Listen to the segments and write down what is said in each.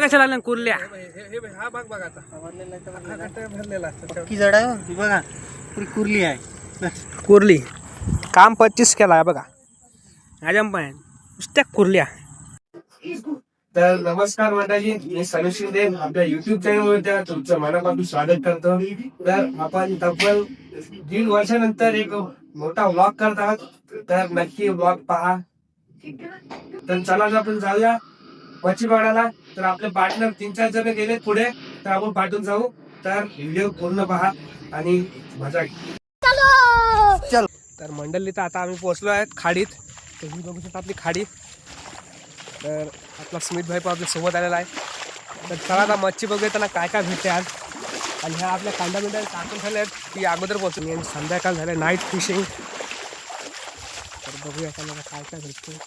कशा लागल्या कुर्ल्या? हा भाग बघा आता. हा गट्टा भरलेला असतो की जड आहे हो. ही बघा पुरी कुरली आहे. कुर्ली. काम पच्चीस केला आहे बघा. अजम पण नुसत्या कुर्ल्या. तर नमस्कार मंडळी मी सनु शिंदे. आपल्या युट्यूब चॅनल वर तुमचं मनापासून स्वागत करतो. तर आपण तब्बल दीड वर्षानंतर एक मोठा व्लॉग करत आहात. तर नक्की व्लॉग पहा. तर चला आपण जाऊया. मच्छीपाडाला तर आपले पार्टनर तीन चार जण गेले पुढे तर आपण पाठवून जाऊ. तर व्हिडिओ पूर्ण पहा आणि मजा घ्या. तर मंडळी तर आता आम्ही पोहोचलो आहेत खाडीत. तर ही बघू शकता आपली खाडी. तर आपला स्मित भाई पण आपल्यासोबत आलेला आहे. तर चला आता मच्छी बघूया त्यांना काय काय भेटते आज. आणि ह्या आपल्या कांदा बिंदा टाकून झाले आहेत. ती अगोदर पोहोचून आणि संध्याकाळ झालं नाईट फिशिंग तर बघूया त्यांना काय काय भेटते.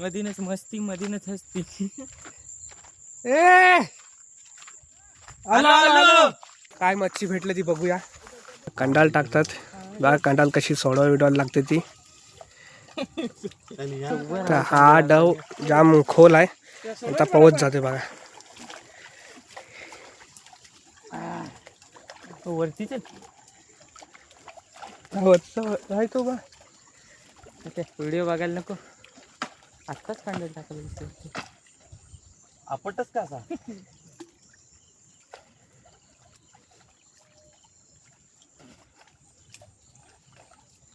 मधीनच मस्ती मधीनच हसती. ए! आलो, आलो. काय मच्छी भेटली ती बघूया. कंडाल टाकतात. बघा कंडाल कशी सोडवा बिडवायला लागते ती. तर हा डव जाम खोल आहे. आता पवत जाते बघा. वरतीच राहतो बा व्हिडिओ बघायला नको. आत्ताच कांदा टाकलं आपटच का असा?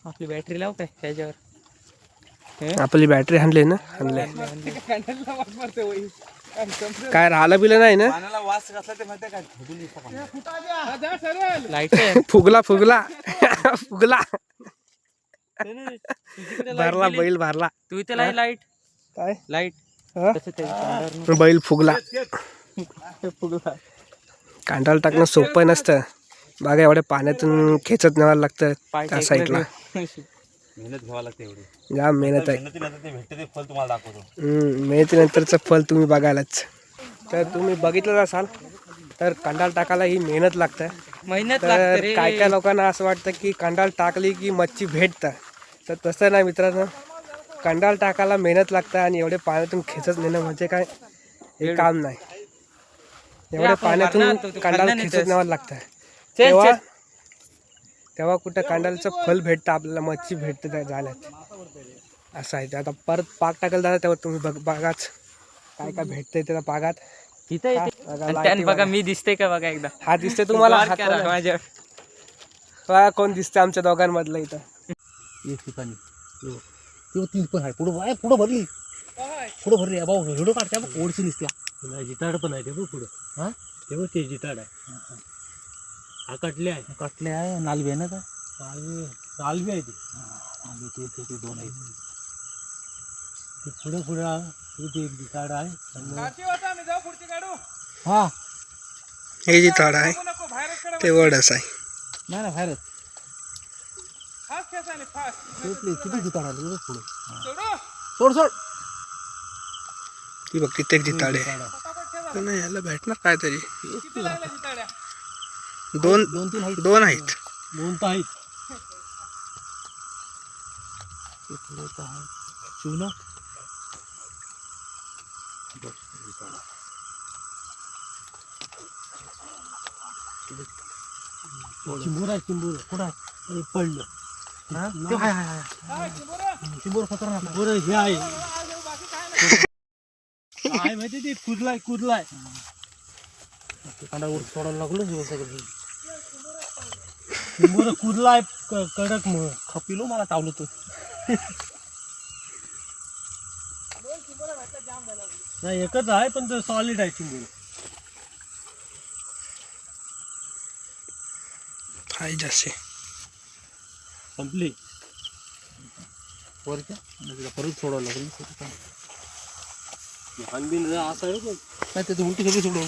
आपली बॅटरी लाव काय त्याच्यावर आपली बॅटरी हाणली ना? हाणले काय राहिलं बिलं नाही ना? वास कसला ते माहिती काय लाईट फुगला फुगला. फुगला. भरला बैल भरला. तू इथे लाईट काय? लाइट. हा? बैल फुगला. फुगला. कांडाला टाकणं सोपं नसतं. बघा एवढ्या पाण्यातून खेचत न्यावं लागतं त्या साईडला. मेहनत घ्यावा लागते एवढी. जाम मेहनत आहे. मेहनतीनंतर ते भेटते ते फल तुम्हाला दाखवतो. हम्म, मेहनतीनंतरचं फल तुम्ही बघायलाच. तर तुम्ही बघितलं असाल तर कंडाल टाकायला ही मेहनत लागतं. मेहनत तर लागते रे. काय काय लोकांना असं वाटतं की कंडाल टाकली की मच्छी भेटतं. तर तसं नाही मित्रांनो. कंडाल टाकायला मेहनत लागतं आणि एवढे पाण्यातून खेचत नेणं म्हणजे काय? हे काम नाही. एवढ्या पाण्यातून कंडाल खेचत. न्यावं लागतं. तेव्हा. तेव्हा कुठं कांडालचं फल भेटतं आपल्याला मच्छी भेटते त्या झाल्यात. असं आहे. ते आता परत पाक टाकायला जाणार तेव्हा तुम्ही बघ बघाच काय काय भेटतंय त्या पागात तिथं बघा. मी दिसते का बघा एकदा. हा दिसते तुम्हाला? माझ्या. बघा कोण दिसते आमच्या दोघांमधलं इथं. एक तेव्हा ती पण आहे. पुढं आहे पुढं भरली. पुढं भरली. आहे भाऊ व्हिडिओ काढते बघ ओढची दिसते जिताड पण आहे ते बघ पुढं. हा? ते बघ ते जिताड आहे. हा कटले आहे. कटले आहे नालबी आहे ना का नालबी आहे ती. नालबी ते ते- ते दोन आहेत. ते पुढं पुढं आहे. ते ते एक जिताड आहे. हा. हे जी ताड आहे ते वडच आहे. नाही ना बाहेरच. किती जिताड आले सोड? सोड ती बघ तिथे एक जी ताड आहे नाही याला भेटणार काय तरी दोन दोन तीन आहेत. दोन आहेत. दोन तर आहेत. चिंबूर आहे चिंबूर. कुठं आहे? पडलं. हा? हाय हाय हाय. खतरनाक हे आहे. आहे माहिती ते? कुदलाय कुदलाय कांडावर सोडायला लागलो हे सगळं कुदलाय कडक मग खपिलो मला चावलो तो नाही एकच आहे पण तो सॉलिड आहे चिंबूर. आहे जास्त. संपली. वरच्या? तिला परत सोडावं लागेल हानबिन असं आहे बघ नाही त्याचं उलटी सगळी सोडव.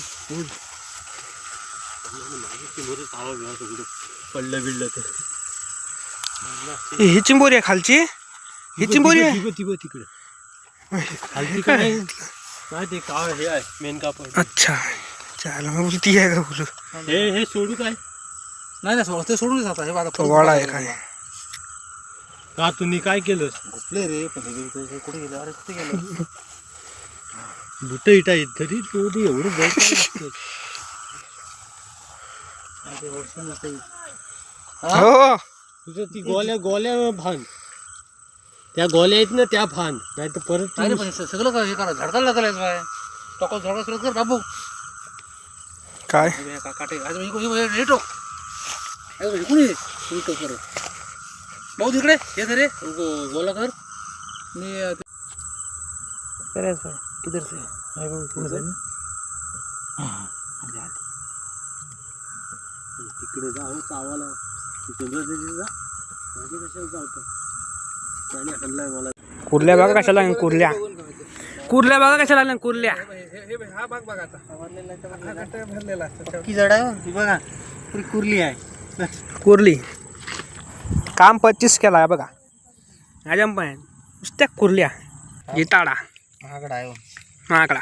पडलं बिडलं तर. ही चिंबोरी आहे खालची? ही चिंबोरी आहे? तिघं तिकडे खालती काय नाही? ते का हे आहे मेन कापड. अच्छा. चाल मग ती आहे का बोलू हे हे सोडू काय? नाही ते सोडून जाता हे बघा वाडा आहे काय? का तुम्ही काय केलं रे पण हे कुठे गेलं अरे कुठे गेलं बुट इटा तरी तो ते एवढं? हो तुझं ती गोल्या गोल्या भान त्या गोल्या आहेत ना त्या भान नाही तर परत पण हे सगळं काय हे करा झडकायला लागलाय बाय टोकल झडका कर बाबू काय हे बघ, का- काटे आज हे- हे- हे टोक हे बघ, हे कोणी भाऊ तिकडे हे धरे गो- गोला कर. मी करायचं किधर से हे जाईल? हा, हा. आले, आले. तिकडे जा हो चावाला तिकडे जा माझे कशाला त्याने हल्लाय मला. कुर्ल्या बघा कशाला लागल्या कुर्ल्या. कुर्ल्या बघा कशाला लागल्या कुर्ल्या. हे- हे बघ, हा भाग बघा आता. हा भरलेला असतो की जड आहे हो. ही बघा पुरी कुरली आहे. कुर्ली. काम पच्चीस केला आहे बघा अजम पण नुसत्या कुर्ल्या जिताडा महागड आहे हो. माकडा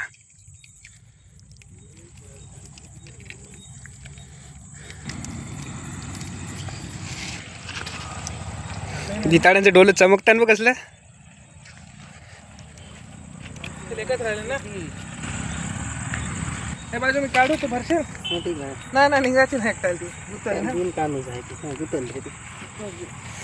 जिताड्यांचे डोले चमकतात बघ कसलं एकच राहिले ना हे बाजू मी काढू तो भरशील. नाही नाही निघायची नाही एकटा ती उचल ना. दोन कानूच आहे ते. हा, गुतल रे ते.